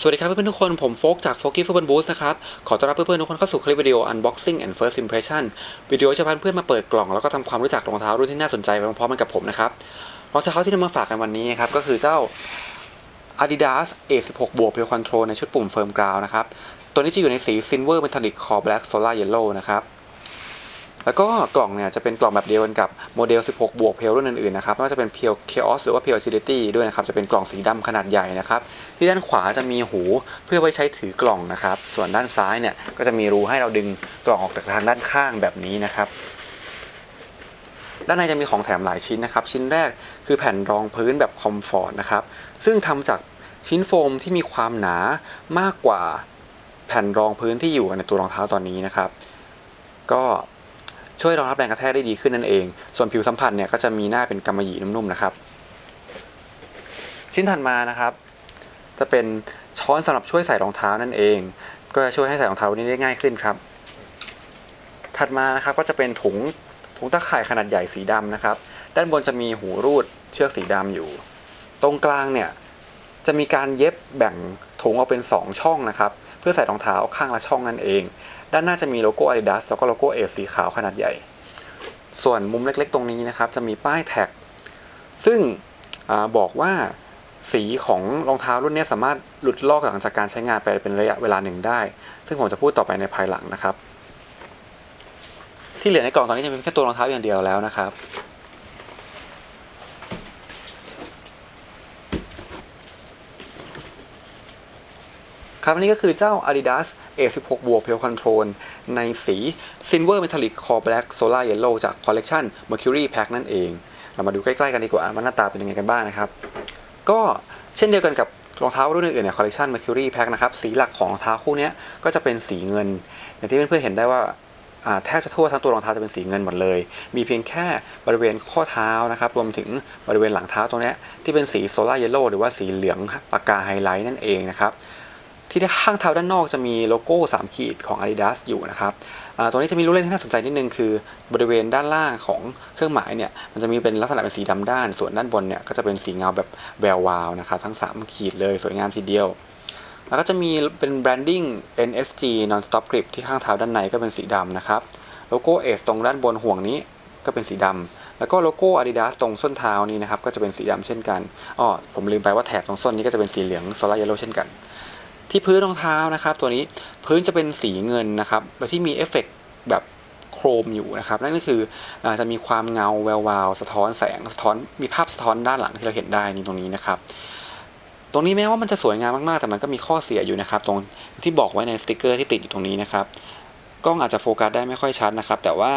สวัสดีครับเพื่อนๆทุกคนผมโฟกจาก f o k y f o o t b a l l Boost นะครับ ขอต้อนรับเพื่อนๆทุกคนเข้าสู่คลิปวิดีโอ Unboxing and First Impression วิดีโอจะพาเพื่อนมาเปิดกล่องแล้วก็ทำความรู้จักรองเท้ารุ่นที่น่าสนใจไปพร้อมๆกันกับผมนะครับรองเท้าที่นำมาฝากกันวันนี้ครับก็คือเจ้า Adidas A16 บวก Pure Control ในชุดปุ่ม Firm Ground นะครับตัวนี้จะอยู่ในสี Silver Metallic Core Black Solar Yellow นะครับ แล้วก็กล่องเนี่ยจะเป็นกล่องแบบเดียวกันกับโมเดล 16 บวกเพลรุ่นอื่นๆนะครับไม่ว่าจะเป็น p พียว Chaos หรือว่า Pure Agility ด้วยนะครับจะเป็นกล่องสีดำขนาดใหญ่นะครับที่ด้านขวาจะมีหูเพื่อไว้ใช้ถือกล่องนะครับส่วนด้านซ้ายเนี่ยก็จะมีรูให้เราดึงกล่องออกจากทางด้านข้างแบบนี้นะครับด้านในจะมีของแถมหลายชิ้นนะครับ ชิ้นแรกคือแผ่นรองพื้นแบบคอมฟอร์ตนะครับ ซึ่งทำจากชิ้นโฟมที่มีความหนามากกว่าแผ่นรองพื้นที่อยู่ในตัวรองเท้าตอนนี้นะครับ ก็ ช่วยรองรับแรงกระแทกได้ดีขึ้นนั่นเอง ส่วนผิวสัมผัสเนี่ยก็จะมีหน้าเป็นกำมะหยี่นุ่มๆนะครับ ชิ้นถัดมานะครับ จะเป็นช้อนสำหรับช่วยใส่รองเท้านั่นเอง ก็จะช่วยให้ใส่รองเท้านี้ได้ง่ายขึ้นครับ ถัดมานะครับก็จะเป็นถุงถุงตะข่ายขนาดใหญ่สีดำนะครับ ด้านบนจะมีหูรูดเชือกสีดำอยู่ ตรงกลางเนี่ยจะมีการเย็บแบ่งถุงออกเป็น 2 ช่องนะครับ เพื่อใส่รองเท้าข้างละช่องนั่นเอง ด้านหน้าจะมีโลโก้ Adidas แล้วก็โลโก้เอสีขาวขนาดใหญ่ ส่วนมุมเล็กๆ ตรงนี้นะครับ จะมีป้ายแท็ก ซึ่งอบอกว่าสีของรองเท้ารุ่นนี้สามารถหลุดลอกหลังจากการใช้งานไปเป็นระยะเวลาหนึ่งได้ ซึ่งผมจะพูดต่อไปในภายหลังนะครับ ที่เหลือในกล่องตอนนี้จะเป็นแค่ตัวรองเท้าอย่างเดียวแล้วนะครับ ครับอันนี้ก็คือเจ้า Adidas A16 บวก Pure Control ในสี Silver Metallic Core Black Solar Yellow จาก Collection Mercury Pack นั่นเอง เรามาดูใกล้ๆกันดีกว่าว่าหน้าตาเป็นยังไงกันบ้างนะครับ ก็เช่นเดียวกันกับรองเท้ารุ่นอื่นๆใน Collection Mercury Pack นะครับ สีหลักของรองเท้าคู่นี้ก็จะเป็นสีเงิน อย่างที่เพื่อนๆเห็นได้ว่าแทบจะทั่วทั้งตัวรองเท้าจะเป็นสีเงินหมดเลย มีเพียงแค่บริเวณข้อเท้านะครับรวมถึงบริเวณหลังเท้าตรงนี้ที่เป็นสีโซล่าเยลโล่หรือว่าสีเหลืองปากกาไฮไลท์นั่นเองนะครับ ที่ข้างเท้าด้านนอกจะมีโลโก้ 3 ขีดของ Adidas อยู่นะครับตรงนี้จะมีรูปเล่นที่น่าสนใจนิดนึงคือบริเวณด้านล่างของเครื่องหมายเนี่ยมันจะมีเป็นลักษณะเป็นสีดำด้าน ส่วนด้านบนเนี่ยก็จะเป็นสีเงาแบบแวววาวนะครับทั้ง 3 ขีดเลยสวยงามทีเดียว แล้วก็จะมีเป็น branding NSG non-stop grip ที่ข้างเท้าด้านในก็เป็นสีดำนะครับโลโก้ S ตรงด้านบนห่วงนี้ก็เป็นสีดำแล้วก็โลโก้ Adidas ตรงส้นเท้านี้นะครับก็จะเป็นสีดำเช่นกันอ้อผมลืมไปว่าแถบตรงส้นนี้ก็จะเป็นสีเหลือง solar yellow เช่นกัน ที่พื้นรองเท้านะครับ ตัวนี้พื้นจะเป็นสีเงินนะครับโดยที่มีเอฟเฟกต์แบบโครมอยู่นะครับ นั่นก็คืออจะมีความเงาแวววาวสะท้อนแสงสะท้อนมีภาพสะท้อนด้านหลังที่เราเห็นได้นี่ตรงนี้นะครับ ตรงนี้แม้ว่ามันจะสวยงามมากๆ แต่มันก็มีข้อเสียอยู่นะครับ ตรงที่บอกไว้ในสติกเกอร์ที่ติดอยู่ตรงนี้นะครับกล้องอาจจะโฟกัสได้ไม่ค่อยชัดนะครับ แต่ว่า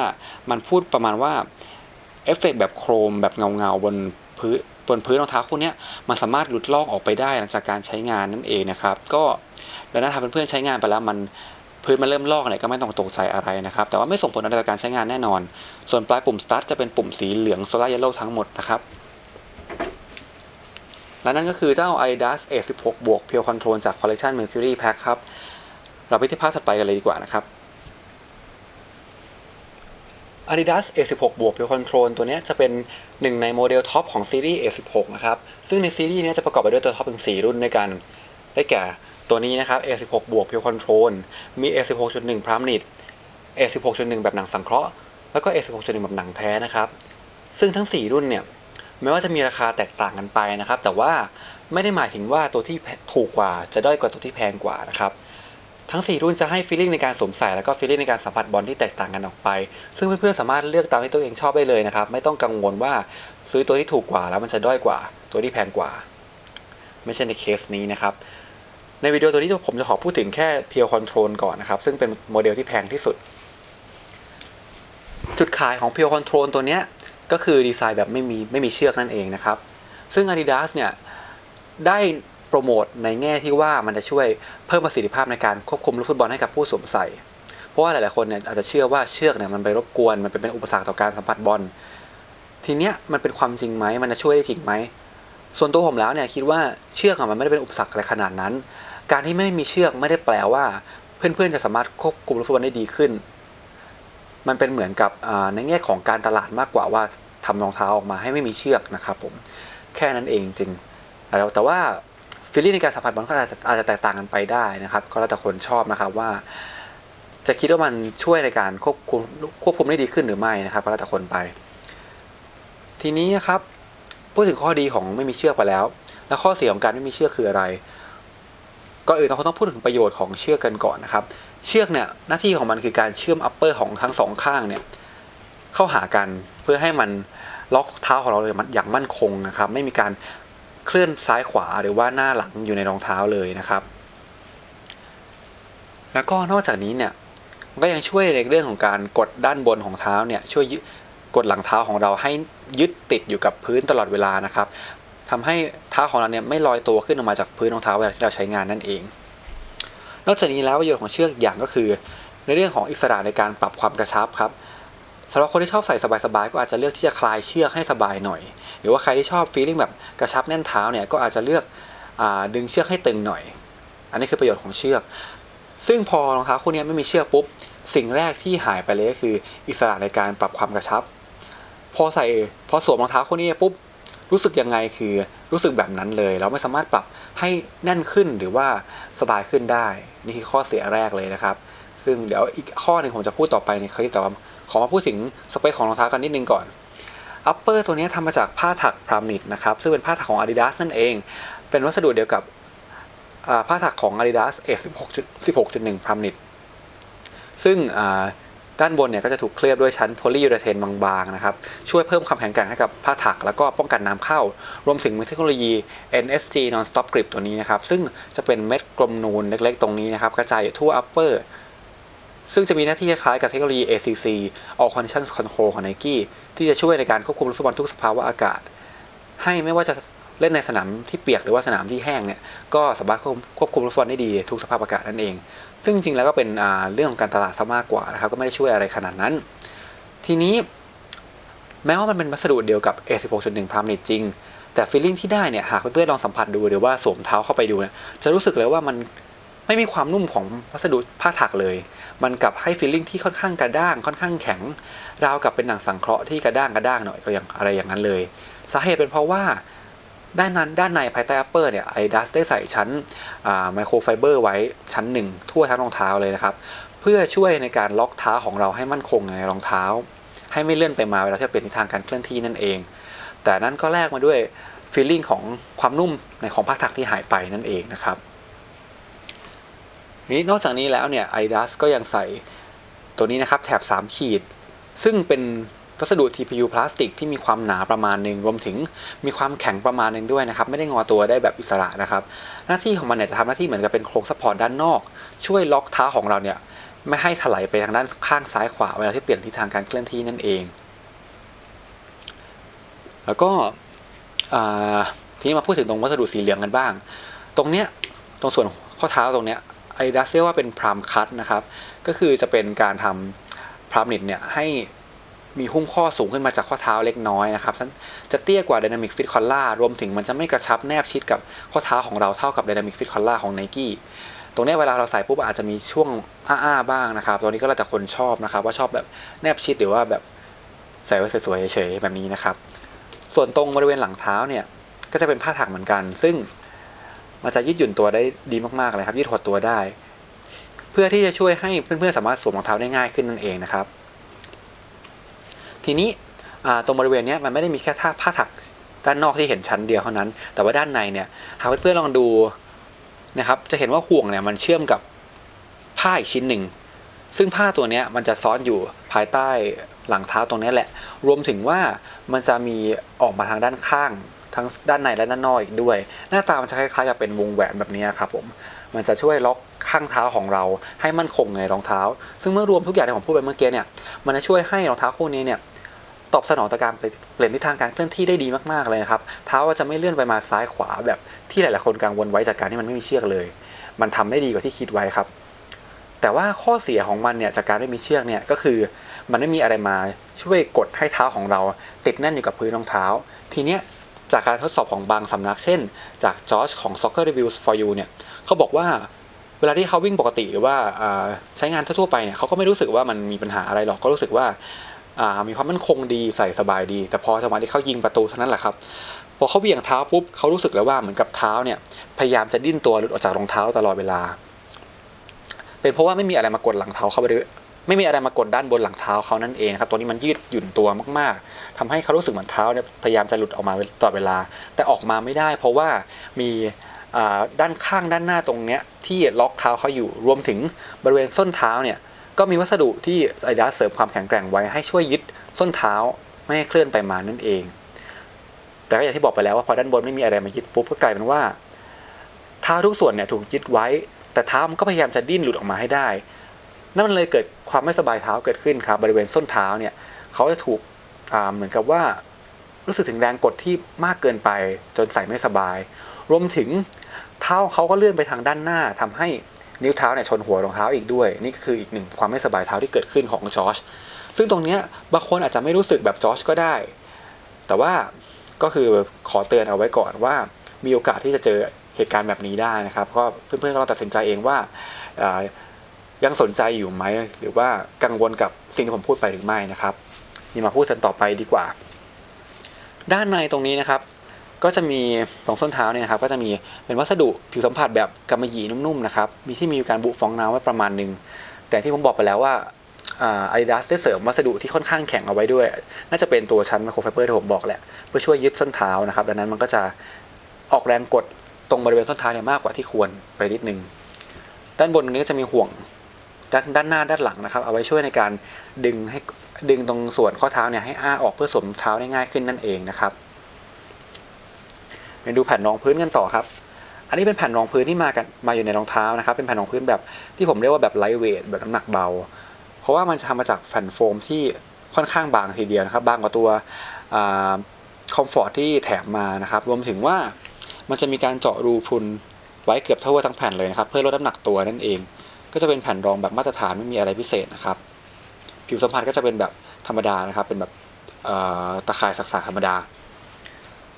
มันพูดประมาณว่าเอฟเฟกต์แบบโครมแบบเงาเงาๆบนพื้น บนพื้นรองเท้าคู่นี้มันสามารถหลุดลอกออกไปได้หลังจากการใช้งานนั่นเองนะครับ ก็แล้วถ้าเพื่อนๆใช้งานไปแล้วมันพื้นมันเริ่มลอกเนี่ยก็ไม่ต้องตกใจอะไรนะครับ แต่ว่าไม่ส่งผลอะไรต่อการใช้งานแน่นอน ส่วนปลายปุ่ม start จะเป็นปุ่มสีเหลือง solar yellow ทั้งหมดนะครับ และนั่นก็คือเจ้า Adidas A16 บวก Pure Control จาก Collection Mercury Pack ครับ เราไปที่ภาพถัดไปกันเลยดีกว่านะครับ Adidas A16 บวก Pure Control ตัวนี้จะเป็นหนึ่งในโมเดลท็อปของซีรีส์ A16 นะครับ ซึ่งในซีรีส์นี้จะประกอบไปด้วยตัวท็อปถึง 4 รุ่นด้วยกัน ได้แก่ตัวนี้นะครับ A16 บวก Pure Control มี A16.1 พรามนิด A16.1 แบบหนังสังเคราะห์ แล้วก็ A16.1 แบบหนังแท้นะครับ ซึ่งทั้ง 4 รุ่นเนี่ยแม้ว่าจะมีราคาแตกต่างกันไปนะครับ แต่ว่าไม่ได้หมายถึงว่าตัวที่ถูกกว่าจะด้อยกว่าตัวที่แพงกว่านะครับ ทั้ง 4 รุ่นจะให้ฟีลลิ่งในการสวมใส่แล้วก็ฟีลลิ่งในการสัมผัสบอลที่แตกต่างกันออกไป ซึ่งเพื่อนๆสามารถเลือกตามที่ตัวเองชอบได้เลยนะครับ ไม่ต้องกังวลว่าซื้อตัวที่ถูกกว่าแล้วมันจะด้อยกว่า ตัวที่แพงกว่า ไม่ใช่ในเคสนี้นะครับ ในวิดีโอตัวนี้ผมจะขอพูดถึงแค่เพียวคอนโทรลก่อนนะครับ ซึ่งเป็นโมเดลที่แพงที่สุด จุดขายของเพียวคอนโทรลตัวนี้ก็คือดีไซน์แบบไม่มีไม่มีเชือกนั่นเองนะครับ ซึ่ง Adidas เนี่ยได้ โปรโมทในแง่ที่ว่ามันจะช่วยเพิ่มประสิทธิภาพในการควบคุมลูกฟุตบอลให้กับผู้สวมใส่ เพราะว่าหลายๆคนเนี่ยอาจจะเชื่อว่าเชือกเนี่ยมันไปรบกวน มันเป็นอุปสรรคต่อการสัมผัสบอล ทีเนี้ยมันเป็นความจริงไหมมันจะช่วยได้จริงไหม ส่วนตัวผมแล้วเนี่ยคิดว่าเชือกอะมันไม่ได้เป็นอุปสรรคอะไรขนาดนั้น การที่ไม่มีเชือกไม่ได้แปลว่า เพื่อนๆจะสามารถควบคุมลูกฟุตบอลได้ดีขึ้น มันเป็นเหมือนกับในแง่ของการตลาดมากกว่าว่าทำรองเท้าออกมาให้ไม่มีเชือกนะครับผมแค่นั้นเองจริงแต่ว่า ฟีลลิ่งในการสัมผัสมันก็อาจจะอาจจะแตกต่างกันไปได้นะครับ ก็แล้วแต่คนชอบนะครับว่า จะคิดว่ามันช่วยในการควบคุมควบคุมได้ดีขึ้นหรือไม่นะครับก็แล้วแต่คนไป ทีนี้นะครับพูดถึงข้อดีของไม่มีเชือกไปแล้ว แล้วข้อเสียของการไม่มีเชือกคืออะไรก่อนอื่นเราต้องพูดถึงประโยชน์ของเชือกกันก่อนนะครับ เชือกเนี่ยหน้าที่ของมันคือการเชื่อมอัปเปอร์ของทั้งสองข้างเนี่ยเข้าหากันเพื่อให้มันล็อกเท้าของเราอย่างมั่นคงนะครับ ไม่มีการ เคลื่อนซ้ายขวาหรือว่าหน้าหลังอยู่ในรองเท้าเลยนะครับ แล้วก็นอกจากนี้เนี่ยก็ยังช่วยในเรื่องของการกดด้านบนของเท้าเนี่ยช่วยกดหลังเท้าของเราให้ยึดติดอยู่กับพื้นตลอดเวลานะครับทำให้เท้าของเราเนี่ยไม่ลอยตัวขึ้นออกมาจากพื้นรองเท้าเวลาที่เราใช้งานนั่นเอง นอกจากนี้แล้วประโยชน์ของเชือกอย่างก็คือ ในเรื่องของอิสระในการปรับความกระชับครับ สำหรับคนที่ชอบใส่สบายๆก็อาจจะเลือกที่จะคลายเชือกให้สบายหน่อย หรือว่าใครที่ชอบฟีลลิ่งแบบกระชับแน่นเท้าเนี่ยก็อาจจะเลือกอดึงเชือกให้ตึงหน่อย อันนี้คือประโยชน์ของเชือก ซึ่งพอรองเท้าคู่นี้ไม่มีเชือกปุ๊บ สิ่งแรกที่หายไปเลยก็คืออิสระในการปรับความกระชับ พอใส่พอสวมรองเท้าคู่นี้ปุ๊บรู้สึกยังไงคือรู้สึกแบบนั้นเลย เราไม่สามารถปรับให้แน่นขึ้นหรือว่าสบายขึ้นได้ นี่คือข้อเสียแรกเลยนะครับ ซึ่งเดี๋ยวอีกข้อหนึ่งผมจะพูดต่อไปในคลิปแต่ว่า ขอมาพูดถึงสเปคของรองเท้ากันนิดนึงก่อนอัปเปอร์ตัวนี้ทำมาจากผ้าถักพรามนิดนะครับ ซึ่งเป็นผ้าถักของ Adidas นั่นเอง เป็นวัสดุเดียวกับผ้าถักของ Adidas A16.1 พรามนิดซึ่งด้านบนเนี่ยก็จะถูกเคลือบด้วยชั้นโพลียูเรเทนบางๆนะครับ ช่วยเพิ่มความแข็งแกร่งให้กับผ้าถัก แล้วก็ป้องกันน้ำเข้า รวมถึงมีเทคโนโลยี NSG Non-Stop Grip ตัวนี้นะครับ ซึ่งจะเป็นเม็ดกลมนูนเล็กๆ ตรงนี้นะครับ กระจายอยู่ทั่ว upper ซึ่งจะมีหน้าที่คล้ายกับเทคโนโลยี ACC All Conditions Control ของ Nike ที่จะช่วยในการควบคุมลูกฟุตบอลทุกสภาวะอากาศ ให้ไม่ว่าจะเล่นในสนามที่เปียกหรือว่าสนามที่แห้งเนี่ยก็สามารถควบคุมลูกฟุตบอลได้ดีทุกสภาพอากาศนั่นเอง ซึ่งจริงแล้วก็เป็นเรื่องของการตลาดซะมากกว่านะครับก็ไม่ได้ช่วยอะไรขนาดนั้น ทีนี้แม้ว่ามันเป็นวัสดุเดียวกับ A16.1 พรามนิจริง แต่ฟีลลิ่งที่ได้เนี่ยหากเพื่อนๆลองสัมผัสดูหรือว่าสวมเท้าเข้าไปดูเนี่ยจะรู้สึกเลยว่ามันไม่มีความนุ่มของวัสดุผ้าถักเลย มันกลับให้ฟีลลิ่งที่ค่อนข้างกระด้างค่อนข้างแข็ง ราวกับเป็นหนังสังเคราะห์ที่กระด้างกระด้างหน่อยก็อย่างอะไรอย่างนั้นเลย สาเหตุเป็นเพราะว่าด้านนั้นด้านในภายใต้อัปเปอร์เนี่ยไอดัสได้ใส่ชั้นไมโครไฟเบอร์ไว้ชั้นหนึ่งทั่วทั้งรองเท้าเลยนะครับ เพื่อช่วยในการล็อกเท้าของเราให้มั่นคงในรองเท้า ให้ไม่เลื่อนไปมาเวลาที่เปลี่ยนทิศทางการเคลื่อนที่นั่นเอง แต่นั้นก็แลกมาด้วยฟีลลิ่งของความนุ่มในของผ้าถักที่หายไปนั่นเองนะครับ นี้นอกจากนี้แล้วเนี่ย Adidas ก็ยังใส่ตัวนี้นะครับแถบ 3 ขีด ซึ่งเป็นวัสดุ TPU พลาสติกที่มีความหนาประมาณหนึ่งรวมถึงมีความแข็งประมาณหนึ่งด้วยนะครับ ไม่ได้งอตัวได้แบบอิสระนะครับ หน้าที่ของมันเนี่ยจะทำหน้าที่เหมือนกับเป็นโครงซัพพอร์ตด้านนอก ช่วยล็อกเท้าของเราเนี่ยไม่ให้ถลายไปทางด้านข้างซ้ายขวาเวลาที่เปลี่ยนทิศทางการเคลื่อนที่นั่นเอง แล้วก็ทีนี้มาพูดถึงตรงวัสดุสีเหลืองกันบ้าง ตรงเนี้ยตรงส่วนข้อเท้าตรงเนี้ย ไอดัสเรียกว่าเป็นพรามคัตนะครับ ก็คือจะเป็นการทำพรามนิดเนี่ยให้มีหุ้มข้อสูงขึ้นมาจากข้อเท้าเล็กน้อยนะครับจะเตี้ยกว่า Dynamic Fit Collar รวมถึงมันจะไม่กระชับแนบชิดกับข้อเท้าของเราเท่ากับ Dynamic Fit Collar ของ Nike ตรงนี้เวลาเราใส่ปุ๊บอาจจะมีช่วงอ้าๆบ้างนะครับตัวนี้ก็แล้วแต่คนชอบนะครับ ว่าชอบแบบแนบชิดหรือว่าแบบใส่ไว้สวยๆเฉยๆแบบนี้นะครับ ส่วนตรงบริเวณหลังเท้าเนี่ยก็จะเป็นผ้าถักเหมือนกัน ซึ่ง มันจะยืดหยุ่นตัวได้ดีมากๆเลยครับยืดหดตัวได้ เพื่อที่จะช่วยให้เพื่อนๆสามารถสวมรองเท้าได้ง่ายขึ้นนั่นเองนะครับ ทีนี้ตรงบริเวณนี้มันไม่ได้มีแค่ท่าผ้าถักด้านนอกที่เห็นชั้นเดียวเท่านั้น แต่ว่าด้านในเนี่ยหากเพื่อนๆลองดูนะครับ จะเห็นว่าห่วงเนี่ยมันเชื่อมกับผ้าอีกชิ้นหนึ่ง ซึ่งผ้าตัวนี้มันจะซ้อนอยู่ภายใต้หลังเท้าตรงนี้แหละ รวมถึงว่ามันจะมีออกมาทางด้านข้าง ทั้งด้านในและด้านนอกอีกด้วย หน้าตามันจะคล้ายๆกับเป็นวงแหวนแบบนี้ครับผมมันจะช่วยล็อกข้างเท้าของเราให้มั่นคงในรองเท้า ซึ่งเมื่อรวมทุกอย่างที่ผมพูดไปเมื่อกี้เนี่ยมันจะช่วยให้รองเท้าคู่นี้เนี่ยตอบสนองต่อการเปลี่ยนทิศทางการเคลื่อนที่ได้ดีมากๆเลยนะครับเท้าจะไม่เลื่อนไปมาซ้ายขวาแบบที่หลายๆคนกังวลไว้จากการที่มันไม่มีเชือกเลย มันทำได้ดีกว่าที่คิดไว้ครับ แต่ว่าข้อเสียของมันเนี่ยจากการไม่มีเชือกเนี่ยก็คือ มันไม่มีอะไรมาช่วยกดให้เท้าของเรา ติดแน่นอยู่กับพื้นรองเท้า ทีเนี้ย จากการทดสอบของบางสำนักเช่น จากจอร์จของ Soccer Reviews for You เนี่ยเขาบอกว่าเวลาที่เขาวิ่งปกติหรือว่าใช้งานทั่วไปเนี่ยเขาก็ไม่รู้สึกว่ามันมีปัญหาอะไรหรอกก็รู้สึกว่ามีความมั่นคงดีใส่สบายดี แต่พอจังหวะที่เขายิงประตูเท่านั้นแหละครับพอเขาเบี่ยงเท้าปุ๊บเขารู้สึกแล้วว่าเหมือนกับเท้าเนี่ยพยายามจะดิ้นตัวหลุดออกจากรองเท้าตลอดเวลา เป็นเพราะว่าไม่มีอะไรมากดหลังเท้าเขาไปด้วย ไม่มีอะไรมากดด้านบนหลังเท้าเขานั่นเองครับตัวนี้มันยืดหยุ่นตัวมากๆทำให้เขารู้สึกเหมือนเท้าเนี่ยพยายามจะหลุดออกมาตลอดเวลา แต่ออกมาไม่ได้ เพราะว่ามีด้านข้างด้านหน้าตรงเนี้ยที่ล็อกเท้าเขาอยู่รวมถึงบริเวณส้นเท้าเนี่ยก็มีวัสดุที่ไอดาเสริมความแข็งแกร่งไว้ให้ช่วยยึดส้นเท้าไม่ให้เคลื่อนไปมานั่นเอง แต่ก็อย่างที่บอกไปแล้วว่าพอด้านบนไม่มีอะไรมายึดปุ๊บก็กลายเป็นว่า เท้าทุกส่วนเนี่ยถูกยึดไว้ แต่เท้ามันก็พยายามจะดิ้นหลุดออกมาให้ได้ นั่นมันเลยเกิดความไม่สบายเท้าเกิดขึ้นครับบริเวณส้นเท้าเนี่ยเขาจะถูกเหมือนกับว่ารู้สึกถึงแรงกดที่มากเกินไปจนใส่ไม่สบาย รวมถึงเท้าเขาก็เลื่อนไปทางด้านหน้าทำให้นิ้วเท้าเนี่ยชนหัวรองเท้าอีกด้วย นี่ก็คืออีกหนึ่งความไม่สบายเท้าที่เกิดขึ้นของจอชซึ่งตรงนี้บางคนอาจจะไม่รู้สึกแบบจอชก็ได้ แต่ว่าก็คือขอเตือนเอาไว้ก่อนว่า มีโอกาสที่จะเจอเหตุการณ์แบบนี้ได้นะครับ ก็เพื่อนๆก็ลองตัดสินใจเองว่า ยังสนใจอยู่ไหมหรือว่ากังวลกับสิ่งที่ผมพูดไปหรือไม่นะครับ นี่มาพูดกันต่อไปดีกว่า ด้านในตรงนี้นะครับ ก็จะมีตรงส้นเท้าเนี่ยนะครับ ก็จะมีเป็นวัสดุผิวสัมผัสแบบกำมะหยี่นุ่มๆนะครับมีที่มีการบุฟองน้ำไว้ประมาณหนึ่งแต่ที่ผมบอกไปแล้วว่าอาดิดาสได้เสริมวัสดุที่ค่อนข้างแข็งเอาไว้ด้วย น่าจะเป็นตัวชั้นไมโครไฟเบอร์ที่ผมบอกแหละ เพื่อช่วยยึดส้นเท้านะครับ ดังนั้นมันก็จะออกแรงกดตรงบริเวณส้นเท้าเนี่ยมากกว่าที่ควรไปนิดนึง ด้านบนตรงนี้ก็จะมีห่วง ด้านด้านหน้าด้านหลังนะครับ เอาไว้ช่วยในการดึงให้ดึงตรงส่วนข้อเท้าเนี่ยให้อ้าออกเพื่อสวมเท้าได้ง่ายขึ้นนั่นเองนะครับมาดูแผ่นรองพื้นกันต่อครับ อันนี้เป็นแผ่นรองพื้นที่มากันมาอยู่ในรองเท้านะครับ เป็นแผ่นรองพื้นแบบที่ผมเรียกว่าแบบไลท์เวทแบบน้ำหนักเบา เพราะว่ามันจะทำมาจากแผ่นโฟมที่ค่อนข้างบางทีเดียวนะครับ บางกว่าตัวคอมฟอร์ตที่แถมมานะครับ รวมถึงว่ามันจะมีการเจาะรูพรุนไว้เกือบทั่วทั้งแผ่นเลยนะครับ เพื่อลดน้ำหนักตัวนั่นเอง ก็จะเป็นแผ่นรองแบบมาตรฐานไม่มีอะไรพิเศษนะครับ ผิวสัมผัสก็จะเป็นแบบธรรมดานะครับ เป็นแบบตะข่ายสักๆธรรมดา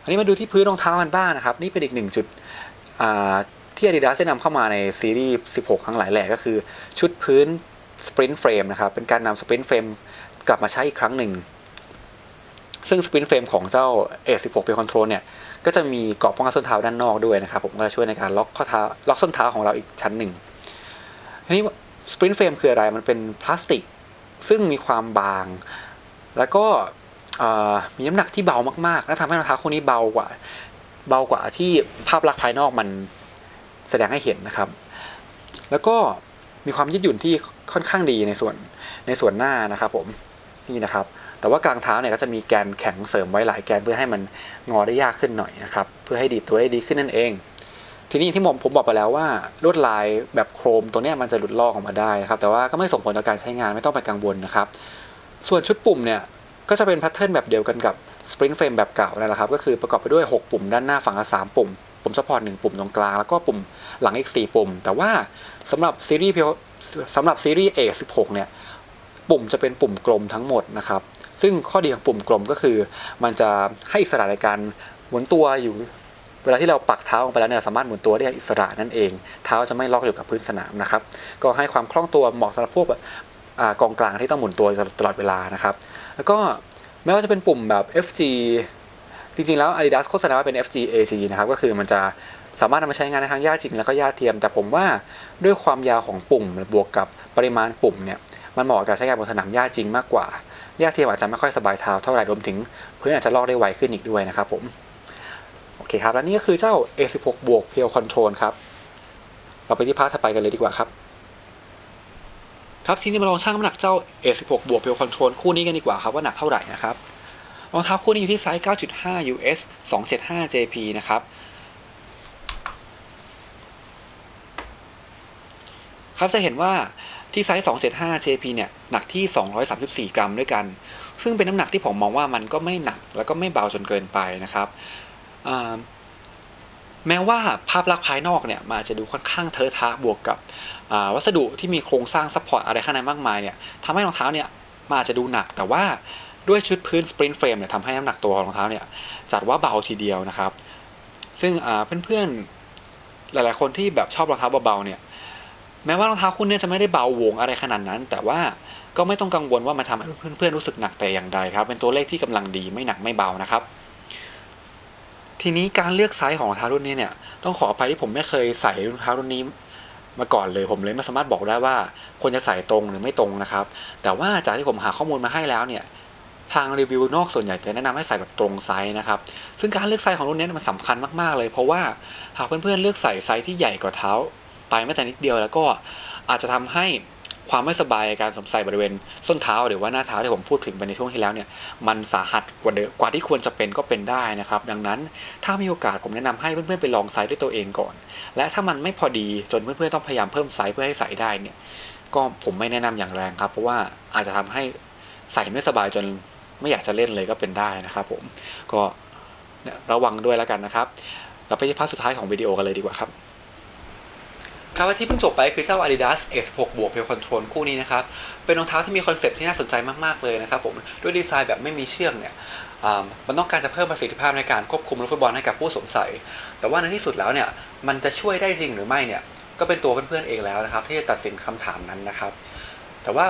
อันนี้มาดูที่พื้นรองเท้ากันบ้างนะครับ นี่เป็นอีกหนึ่งจุดที่ Adidas ได้นำเข้ามาในซีรีส์ 16ครั้งหลายแหล่ก็คือชุดพื้น Sprint Frame นะครับ เป็นการนำ Sprint Frame กลับมาใช้อีกครั้งหนึ่ง ซึ่ง Sprint Frame ของเจ้า A16 เป็น Control เนี่ย ก็จะมีกรอบป้องกันส้นเท้าด้านนอกด้วยนะครับ ผมก็จะช่วยในการล็อกข้อเท้าล็อกส้นเท้าของเราอีกชั้นหนึ่ง ทีนี้ Sprint Frame คืออะไร มันเป็นพลาสติก ซึ่งมีความบาง แล้วก็มีน้ำหนักที่เบามากๆ และทำให้รองเท้าคู่นี้เบากว่า เบากว่าที่ภาพลักษณ์ภายนอกมันแสดงให้เห็นนะครับ แล้วก็มีความยืดหยุ่นที่ค่อนข้างดีในส่วนในส่วนหน้านะครับผม นี่นะครับ แต่ว่ากลางเท้าเนี่ยก็จะมีแกนแข็งเสริมไว้หลายแกนเพื่อให้มันงอได้ยากขึ้นหน่อยนะครับ เพื่อให้ดีดตัวได้ดีขึ้นนั่นเอง ทีนี้ที่ผมผมบอกไปแล้วว่าลวดลายแบบโครมตัวนี้มันจะหลุดลอกออกมาได้นะครับ แต่ว่าก็ไม่ส่งผลต่อการใช้งานไม่ต้องไปกังวลนะครับ ส่วนชุดปุ่มเนี่ยก็จะเป็นแพทเทิร์นแบบเดียวกันกับ Sprint Frame แบบเก่านั่นแหละครับ ก็คือประกอบไปด้วย 6 ปุ่มด้านหน้าฝั่งละ3ปุ่ม ปุ่มซัพพอร์ต1ปุ่มตรงกลาง แล้วก็ปุ่มหลังอีก 4 ปุ่ม แต่ว่าสำหรับซีรีส์สำหรับซีรีส์ A16 เนี่ย ปุ่มจะเป็นปุ่มกลมทั้งหมดนะครับ ซึ่งข้อดีของปุ่มกลมก็คือ มันจะให้อิสระในการหมุนตัวอยู่ เวลาที่เราปักเท้าลงไปแล้วเนี่ยสามารถหมุนตัวได้อิสระนั่นเอง เท้าจะไม่ล็อกอยู่กับพื้นสนามนะครับ ก็ให้ความคล่องตัวเหมาะสำหรับพวกกองกลางที่ต้องหมุนตัวตลอดเวลานะครับ แล้วก็ไม่ว่าจะเป็นปุ่มแบบ FG จริงๆ แล้ว Adidas โฆษณาว่าเป็น FG AC นะครับ ก็คือมันจะสามารถนำมาใช้งานในทั้งหญ้าจริงแล้วก็หญ้าเทียม แต่ผมว่าด้วยความยาวของปุ่มบวกกับปริมาณปุ่มเนี่ยมันเหมาะกับการใช้งานบนสนามหญ้าจริงมากกว่าหญ้าเทียมอาจจะไม่ค่อยสบายเท้าเท่าไหร่รวมถึงพื้นอาจจะลอกได้ไวขึ้นอีกด้วยนะครับผม โอเคครับ และนี่ก็คือเจ้า A16 บวก p พียวคอนโทรลครับ เราไปที่พาร์ทถัดไปกันเลยดีกว่าครับ ครับทีนี้มาลองชั่งน้ำหนักเจ้า A16 บวก p พียวคอนโทรลคู่นี้กันดีกว่าครับว่าหนักเท่าไหร่นะครับรองเท้าคู่นี้อยู่ที่ไซส์ 9.5 US 275 JP นะครับครับจะเห็นว่าที่ไซส์ 275 JP เนี่ย หนักที่ 234 กรัมด้วยกัน ซึ่งเป็นน้ำหนักที่ผมมองว่ามันก็ไม่หนักแล้วก็ไม่เบาจนเกินไปนะครับ แม้ว่าภาพลักษณ์ภายนอกเนี่ยมันจะดูค่อนข้างเทอะทะบวกกับวัสดุที่มีโครงสร้างซัพพอร์ตอะไรข้างในมากมายเนี่ยทำให้รองเท้าเนี่ยมันอาจจะดูหนักแต่ว่าด้วยชุดพื้นสปรินต์เฟรมเนี่ยทำให้น้ำหนักตัวของรองเท้าเนี่ยจัดว่าเบาทีเดียวนะครับ ซึ่งเพื่อนๆหลายๆคนที่แบบชอบรองเท้าเบาๆเนี่ยแม้ว่ารองเท้าคู่นี้จะไม่ได้เบาวงอะไรขนาดนั้น แต่ว่าก็ไม่ต้องกังวลว่ามันทำให้เพื่อนๆรู้สึกหนักแต่อย่างใดครับ เป็นตัวเลขที่กำลังดีไม่หนักไม่เบานะครับ ทีนี้การเลือกไซส์ของรองเท้ารุ่นนี้เนี่ย ต้องขออภัยที่ผมไม่เคยใส่รองเท้ารุ่นนี้มาก่อนเลยผมเลยไม่สามารถบอกได้ว่าควรจะใส่ตรงหรือไม่ตรงนะครับ แต่ว่าจากที่ผมหาข้อมูลมาให้แล้วเนี่ยทางรีวิวนอกส่วนใหญ่จะแนะนำให้ใส่แบบตรงไซส์นะครับ ซึ่งการเลือกไซส์ของรุ่นนี้มันสำคัญมากๆเลย เพราะว่าหากเพื่อนๆเลือกใส่ไซส์ที่ใหญ่กว่าเท้า ไปแม้แต่นิดเดียวแล้วก็อาจจะทำให้ ความไม่สบายการสวมใส่บริเวณส้นเท้าหรือว่าหน้าเท้าที่ผมพูดถึงไปในช่วงที่แล้วเนี่ยมันสาหัสกว่าเดิมกว่าที่ควรจะเป็นก็เป็นได้นะครับ ดังนั้นถ้ามีโอกาสผมแนะนำให้เพื่อนๆไปลองไซส์ด้วยตัวเองก่อน และถ้ามันไม่พอดีจนเพื่อนๆต้องพยายามเพิ่มไซส์เพื่อให้ใส่ได้เนี่ยก็ผมไม่แนะนำอย่างแรงครับ เพราะว่าอาจจะทำให้ใส่ไม่สบายจนไม่อยากจะเล่นเลยก็เป็นได้นะครับผมก็ระวังด้วยแล้วกันนะครับ เราไปที่พาร์ทสุดท้ายของวิดีโอกันเลยดีกว่าครับ ครับที่เพิ่งจบไปคือเจ้า Adidas A16 บวก Pure Control คู่นี้นะครับ เป็นรองเท้าที่มีคอนเซปต์ที่น่าสนใจมาก ๆ เลยนะครับผมด้วยดีไซน์แบบไม่มีเชือกเนี่ยอ่ามันต้องการจะเพิ่มประสิทธิภาพในการควบคุมลูกฟุตบอลให้กับผู้สวมใส่แต่ว่าในที่สุดแล้วเนี่ยมันจะช่วยได้จริงหรือไม่เนี่ยก็เป็นตัวเพื่อนๆเองแล้วนะครับ ที่จะตัดสินคำถามนั้นนะครับ แต่ว่า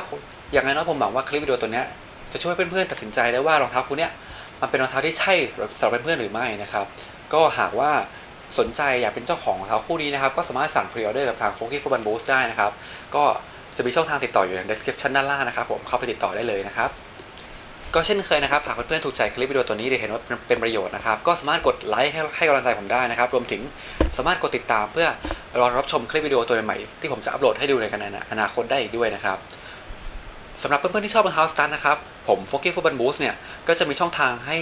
อย่างไรน้อยผมหวังว่าคลิปวิดีโอตัวเนี้ยจะช่วยเพื่อนๆตัดสินใจได้ว่ารองเท้าคู่เนี้ยมันเป็นรองเท้าที่ใช่สำหรับเพื่อนๆหรือไม่นะครับ ก็หากว่า สนใจอยากเป็นเจ้าของรองเท้าคู่นี้นะครับ ก็สามารถสั่งพรีออเดอร์กับทาง f o k y Football Boost ได้นะครับ ก็จะมีช่องทางติดต่ออยู่ใน description ด้านล่างนะครับผมเข้าไปติดต่อได้เลยนะครับก็เช่นเคยนะครับ หากเพื่อนๆถูกใจคลิปวิดีโอตัวนี้หรือเห็นว่าเป็นประโยชน์นะครับ ก็สามารถกดไลค์ให้ให้กำลังใจผมได้นะครับ รวมถึงสามารถกดติดตามเพื่อรอรับชมคลิปวิดีโอตัวใหม่ที่ผมจะอัปโหลดให้ดูในกันในอนาคตได้อีกด้วยนะครับ สำหรับเพื่อนๆที่ชอบรองเท้าสตาร์ทนะครับ ผมโฟกี้ฟุตบอลบูสเนี่ย ก็จะมีช่องทางให้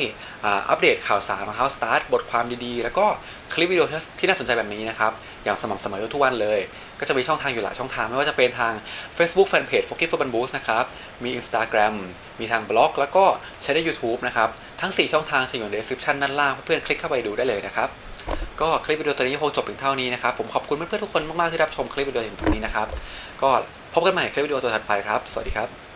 อัปเดตข่าวสารรองเท้าสตาร์ทบทความดีๆ แล้วก็คลิปวิดีโอที่น่าสนใจแบบนี้นะครับ อย่างสม่ำเสมอทุกวันเลย ก็จะมีช่องทางอยู่หลายช่องทาง ไม่ว่าจะเป็นทาง Facebook Fanpage f o k y Football Boost นะครับ มี Instagram มีทางบล็อก แล้วก็ใช้ใน YouTube นะครับ ทั้ง 4 ช่องทางจะอยู่ใน description ด้านล่าง เพื่อนๆคลิกเข้าไปดูได้เลยนะครับ ก็คลิปวิดีโอตัวนี้คงจบเพียงเท่านี้นะครับ ผมขอบคุณเพื่อนๆทุกคนมากๆที่รับชมคลิปวิดีโอถึงตรงนี้นะครับ ก็พบกันใหม่คลิปวิดีโอตัวถัดไปครับ สวัสดีครับ